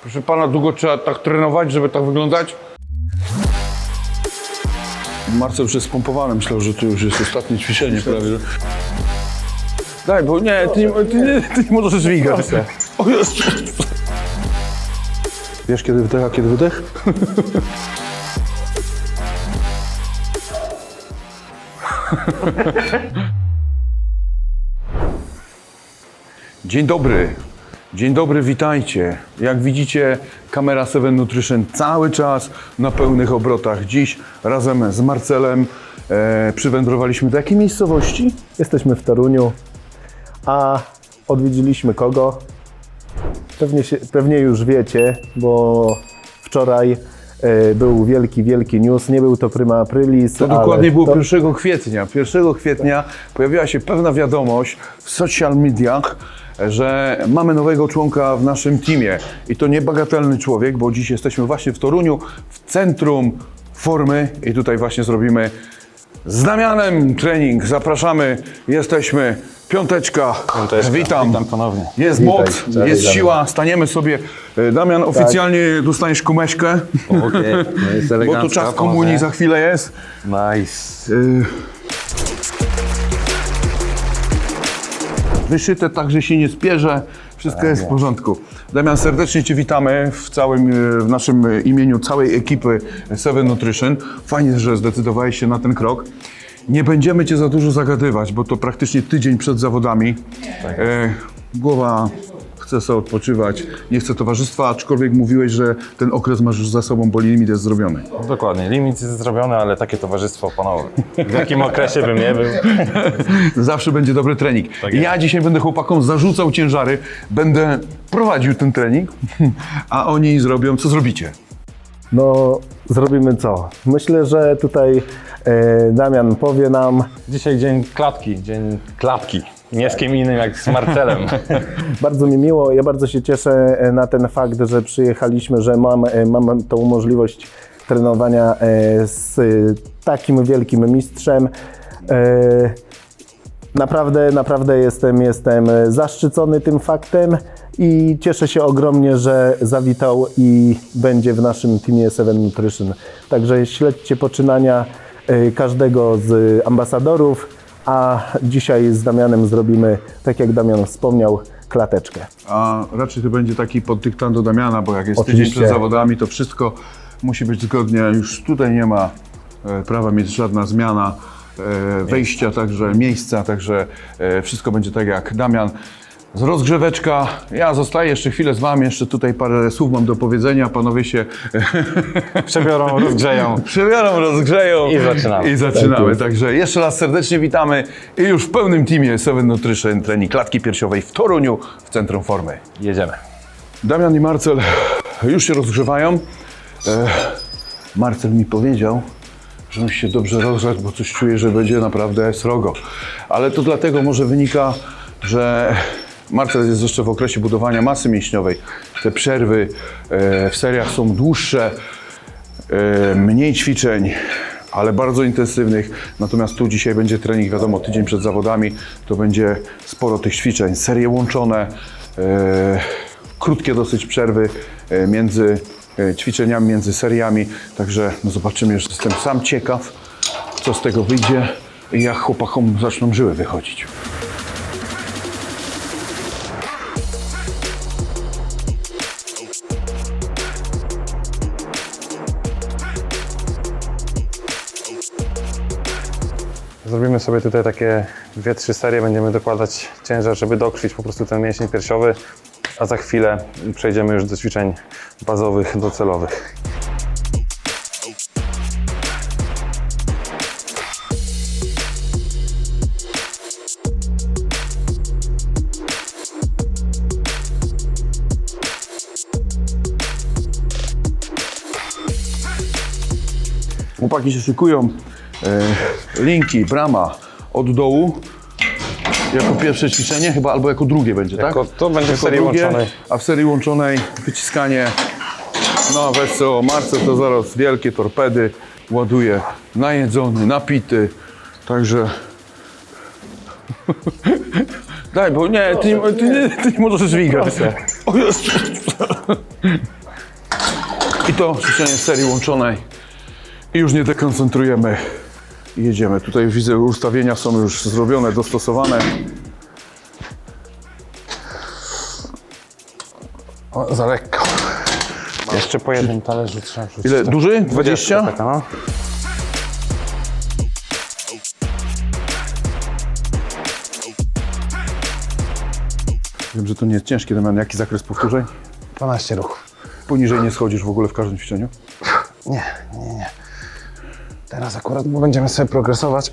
Proszę pana, długo trzeba tak trenować, żeby tak wyglądać? Marcel już jest spompowany, myślał, że to już jest ostatnie ćwiczenie prawie. że- Daj, bo nie, ty nie, ty nie, ty nie możesz dźwigać. O Jezu. Wiesz kiedy wdech, a kiedy wydech? Dzień dobry. Dzień dobry, witajcie. Jak widzicie, kamera 7 Nutrition cały czas na pełnych obrotach. Dziś razem z Marcelem e, przywędrowaliśmy do jakiej miejscowości? Jesteśmy w Toruniu, a odwiedziliśmy kogo? Pewnie, się, pewnie już wiecie, bo wczoraj e, był wielki, wielki news. Nie był to prima aprilis. To ale dokładnie było to, 1 kwietnia. 1 kwietnia pojawiła się pewna wiadomość w social mediach, że mamy nowego członka w naszym teamie. I to niebagatelny człowiek, bo dziś jesteśmy właśnie w Toruniu, w centrum formy i tutaj właśnie zrobimy z Damianem trening. Zapraszamy, jesteśmy. Piąteczka. Piąteczka. Witam. Witam ponownie. Jest Witaj. moc, Cześć, jest Damian. Tak. siła. Staniemy sobie. E, Damian, oficjalnie dostaniesz kumeszkę, Okej, no jest bo to czas komunii panowie. za chwilę jest. Nice. Y, Wyszyte tak, że się nie spierze. Wszystko jest w porządku. Damian, serdecznie Cię witamy w całym, y, w naszym imieniu całej ekipy Seven Nutrition. Fajnie, że zdecydowałeś się na ten krok. Nie będziemy Cię za dużo zagadywać, bo to praktycznie tydzień przed zawodami. E, głowa chce sobie odpoczywać, nie chce towarzystwa, aczkolwiek mówiłeś, że ten okres masz już za sobą, bo limit jest zrobiony. Dokładnie, limit jest zrobiony, ale takie towarzystwo panowie. W jakim okresie bym nie był? Zawsze będzie dobry trening. Tak ja dzisiaj będę chłopakom zarzucał ciężary, będę prowadził ten trening, a oni zrobią, co zrobicie? No, zrobimy co? Myślę, że tutaj e, Damian powie nam. Dzisiaj dzień klatki, dzień klatki. Nie z kim innym jak z Marcelem. Bardzo mi miło, ja bardzo się cieszę e, na ten fakt, że przyjechaliśmy, że mam, e, mam tą możliwość trenowania e, z takim wielkim mistrzem. Naprawdę, naprawdę jestem, jestem zaszczycony tym faktem i cieszę się ogromnie, że zawitał i będzie w naszym teamie Seven Nutrition. Także śledźcie poczynania każdego z ambasadorów, a dzisiaj z Damianem zrobimy, tak jak Damian wspomniał, klateczkę. A raczej to będzie taki poddyktando Damiana, bo jak jest tydzień Oczywiście. przed zawodami, to wszystko musi być zgodnie. Już tutaj nie ma e, prawa mieć żadna zmiana e, wejścia, także miejsca, także e, wszystko będzie tak jak Damian. Z rozgrzeweczka, ja zostaję jeszcze chwilę z Wami, jeszcze tutaj parę słów mam do powiedzenia, panowie się Przebiorą, rozgrzeją. Przebiorą, rozgrzeją I zaczynamy. I zaczynamy. Także jeszcze raz serdecznie witamy i już w pełnym teamie Seven Nutrition trening klatki piersiowej w Toruniu w Centrum Formy. Jedziemy. Damian i Marcel już się rozgrzewają. E, Marcel mi powiedział, że musi się dobrze rozgrzać, bo coś czuje, że będzie naprawdę srogo. Ale to dlatego może wynika, że Marcel jest jeszcze w okresie budowania masy mięśniowej. Te przerwy e, w seriach są dłuższe, e, mniej ćwiczeń, ale bardzo intensywnych. Natomiast tu dzisiaj będzie trening, wiadomo, tydzień przed zawodami, to będzie sporo tych ćwiczeń, serie łączone, e, krótkie dosyć przerwy między ćwiczeniami, między seriami. Także no zobaczymy, że jestem sam ciekaw, co z tego wyjdzie i jak chłopakom zaczną żyły wychodzić. Zrobimy sobie tutaj takie dwie, trzy serie. Będziemy dokładać ciężar, żeby dokrwić po prostu ten mięsień piersiowy, a za chwilę przejdziemy już do ćwiczeń bazowych, docelowych. Chłopaki się szykują. E, linki, brama od dołu. Jako pierwsze ćwiczenie, chyba albo jako drugie będzie, Jako- tak? to będzie w serii drugie, łączonej. A w serii łączonej wyciskanie. No weź co, Marcel to zaraz wielkie torpedy ładuje. Najedzony, napity. Także... Daj, bo nie, ty, nie- ty, nie- ty nie możesz dźwigać. O! I to ćwiczenie z serii łączonej. I już nie dekoncentrujemy. Jedziemy. Tutaj widzę, ustawienia są już zrobione, dostosowane. O, za lekko. Jeszcze po jednym talerzu trzeba wrzucić. Ile? tak. Duży? 20? Taka, no. Wiem, że to nie jest ciężkie, Damian. Jaki zakres powtórzeń? 12 ruchów. Poniżej nie schodzisz w ogóle w każdym ćwiczeniu? Nie, nie, nie. Teraz akurat będziemy sobie progresować.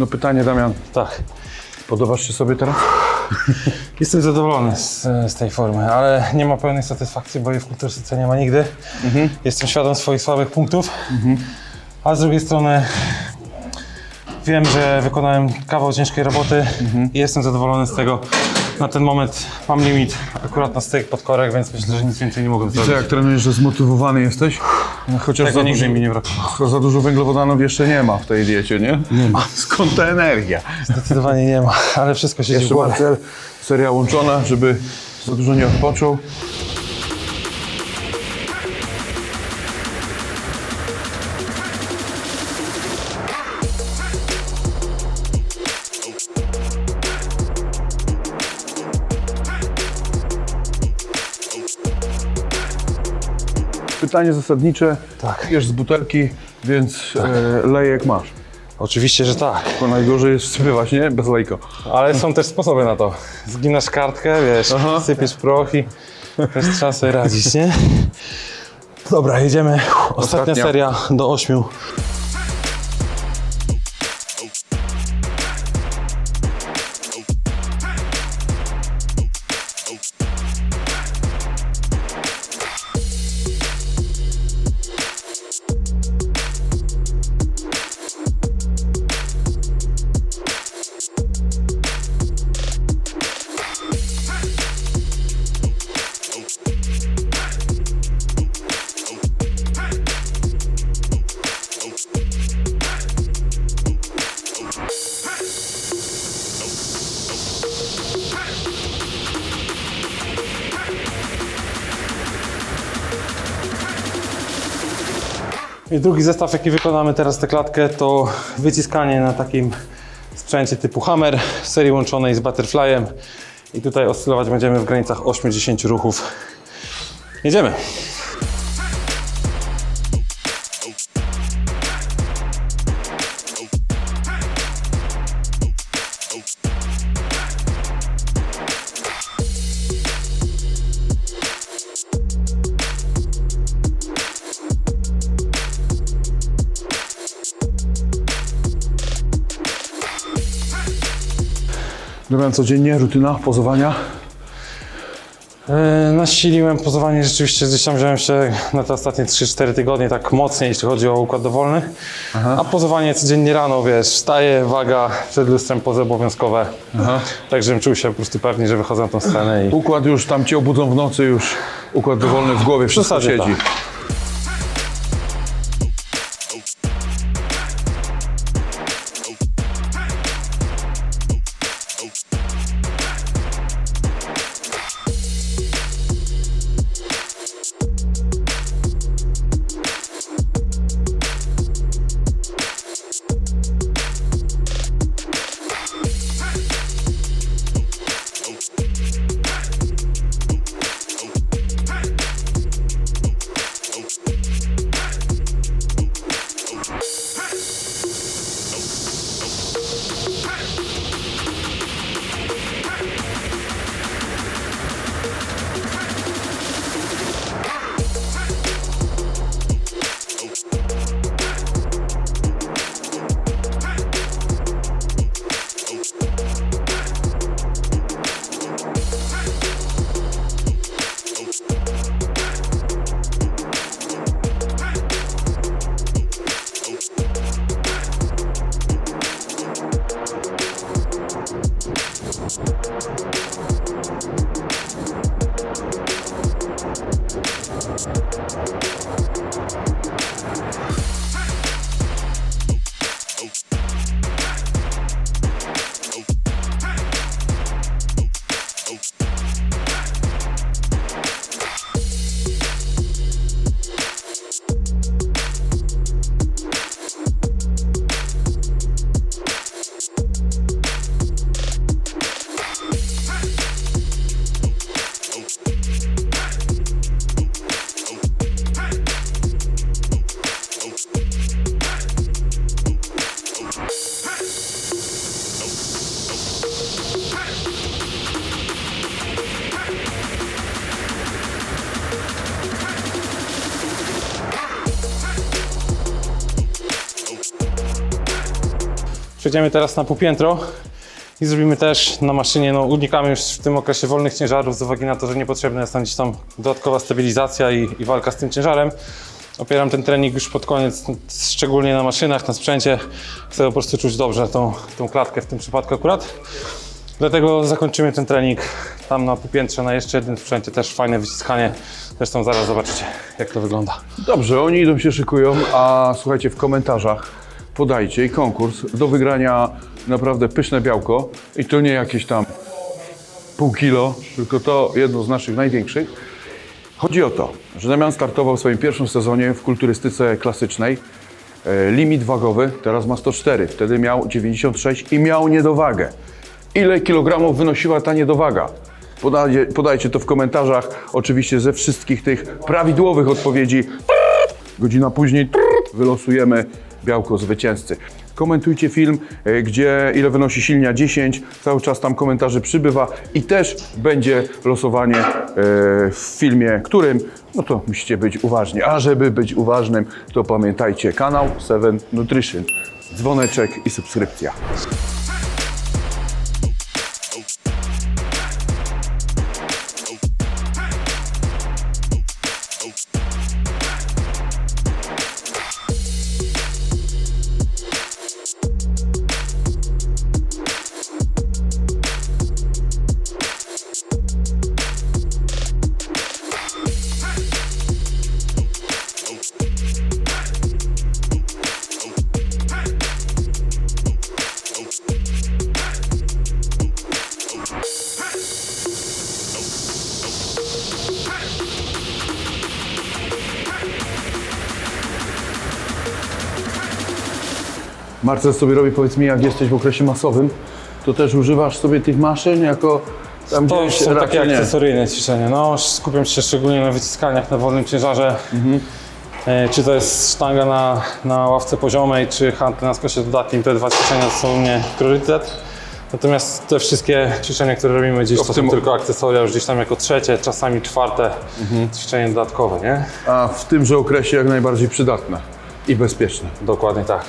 Jedno pytanie, Damian. Tak. Podobasz się sobie teraz? Jestem zadowolony z, z tej formy, ale nie ma pełnej satysfakcji, bo jej w kulturystyce nie ma nigdy. Jestem świadom swoich słabych punktów, a z drugiej strony wiem, że wykonałem kawał ciężkiej roboty i jestem zadowolony z tego. Na ten moment mam limit akurat na styk pod korek, więc myślę, że nic więcej nie mogę Co, zrobić. jak trenujesz, że zmotywowany jesteś? No, chociaż Tego za nigdy dużo, mi nie brakowało. za dużo węglowodanów jeszcze nie ma w tej diecie, nie? Nie ma. Skąd ta energia? Zdecydowanie nie ma, ale wszystko w Jeszcze głowie. Marcel, seria łączona, żeby za dużo nie odpoczął. Pytanie zasadnicze. Tak. Jesz z butelki, więc e, lejek masz. Oczywiście, że tak. Bo najgorzej jest wsypywać, nie? Bez lejka. Ale są też sposoby na to. Zginasz kartkę, wiesz, Aha. sypiesz proch i też trzeba sobie radzić, nie? Dobra, jedziemy. Ostatnia, Ostatnia. seria do ośmiu. I drugi zestaw, jaki wykonamy teraz tę klatkę, to wyciskanie na takim sprzęcie typu hammer serii łączonej z butterflyem. I tutaj oscylować będziemy w granicach 8-10 ruchów. Jedziemy. Damian, codziennie rutyna pozowania. Yy, nasiliłem pozowanie, rzeczywiście gdzieś tam wziąłem się na te ostatnie 3-4 tygodnie tak mocniej, jeśli chodzi o układ dowolny. A pozowanie codziennie rano, wiesz, wstaję, waga, przed lustrem pozy obowiązkowe. Tak, żebym czuł się po prostu pewnie, że wychodzę na tą scenę i Układ już tam cię obudzą w nocy, już układ dowolny w głowie, wszystko zasadzie siedzi. tak. Przejdziemy teraz na półpiętro i zrobimy też na maszynie, no unikamy już w tym okresie wolnych ciężarów z uwagi na to, że niepotrzebna jest tam gdzieś tam dodatkowa stabilizacja i, i walka z tym ciężarem. Opieram ten trening już pod koniec, szczególnie na maszynach, na sprzęcie. Chcę po prostu czuć dobrze tą, tą klatkę w tym przypadku akurat. Dlatego zakończymy ten trening tam na półpiętrze, na jeszcze jednym sprzęcie, też fajne wyciskanie. Zresztą zaraz zobaczycie, jak to wygląda. Dobrze, oni idą się szykują, a słuchajcie, w komentarzach podajcie i konkurs do wygrania naprawdę pyszne białko i to nie jakieś tam pół kilo, tylko to jedno z naszych największych. Chodzi o to, że Damian startował w swoim pierwszym sezonie w kulturystyce klasycznej. E, Limit wagowy teraz ma 104, wtedy miał 96 i miał niedowagę. Ile kilogramów wynosiła ta niedowaga? Podajcie, podajcie to w komentarzach, oczywiście ze wszystkich tych prawidłowych odpowiedzi. Godzina później wylosujemy białko zwycięzcy. Komentujcie film, e, gdzie ile wynosi silnia 10. Cały czas tam komentarzy przybywa i też będzie losowanie e, w filmie, którym no to musicie być uważni. A żeby być uważnym, to pamiętajcie kanał 7 Nutrition, dzwoneczek i subskrypcja. Marcel sobie robi, powiedz mi, jak jesteś w okresie masowym, to też używasz sobie tych maszyn jako tam To już są takie nie. akcesoryjne ćwiczenia. No, skupiam się szczególnie na wyciskaniach na wolnym ciężarze. E, Czy to jest sztanga na, na ławce poziomej, czy hantel na skosie dodatnim, te dwa ćwiczenia to są u mnie priorytet. Natomiast te wszystkie ćwiczenia, które robimy dziś, To to, w tym- są tylko akcesoria, już gdzieś tam jako trzecie, czasami czwarte ćwiczenie dodatkowe, nie? A w tymże okresie jak najbardziej przydatne i bezpieczne. Dokładnie tak.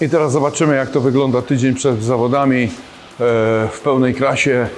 I teraz zobaczymy, jak to wygląda tydzień przed zawodami e, w pełnej krasie.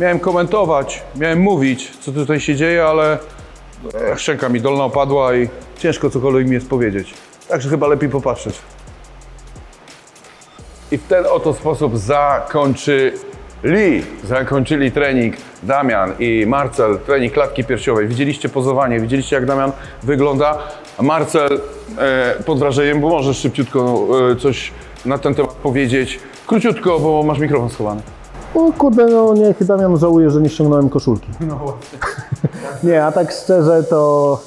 Miałem komentować, miałem mówić, co tutaj się dzieje, ale e, szczęka mi dolna opadła i ciężko cokolwiek mi jest powiedzieć. Także chyba lepiej popatrzeć. I w ten oto sposób zakończyli, zakończyli trening Damian i Marcel, trening klatki piersiowej. Widzieliście pozowanie, widzieliście jak Damian wygląda. Marcel e, pod wrażeniem, bo możesz szybciutko e, coś na ten temat powiedzieć. Króciutko, bo masz mikrofon schowany. O kurde, no niech Damian żałuje, że nie ściągnąłem koszulki. No właśnie. nie, a tak szczerze to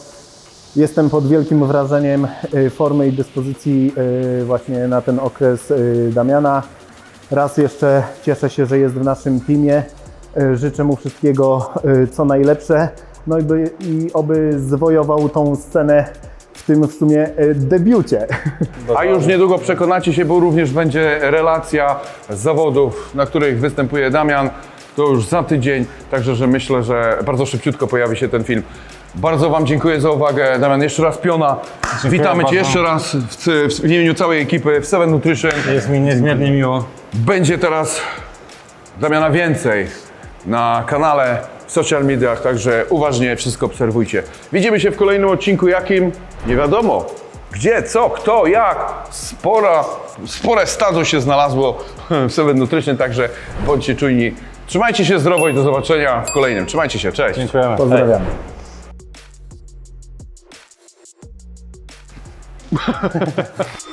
jestem pod wielkim wrażeniem y, formy i dyspozycji y, właśnie na ten okres y, Damiana. Raz jeszcze cieszę się, że jest w naszym teamie. Życzę mu wszystkiego co najlepsze. No i, by, i oby zwojował tą scenę w tym w sumie y, debiucie. A już niedługo przekonacie się, bo również będzie relacja z zawodów, na których występuje Damian. To już za tydzień, także że myślę, że bardzo szybciutko pojawi się ten film. Bardzo Wam dziękuję za uwagę. Damian, jeszcze raz piona. Witamy Cię bardzo. jeszcze raz w, w imieniu całej ekipy w Seven Nutrition. Jest mi niezmiernie miło. Będzie teraz Damiana więcej na kanale, social mediach, także uważnie wszystko obserwujcie. Widzimy się w kolejnym odcinku, jakim nie wiadomo. Gdzie, co, kto, jak. Spora, spore stado się znalazło w Seven Nutrition, także bądźcie czujni. Trzymajcie się zdrowo i do zobaczenia w kolejnym. Trzymajcie się, cześć. Dziękujemy. Pozdrawiamy.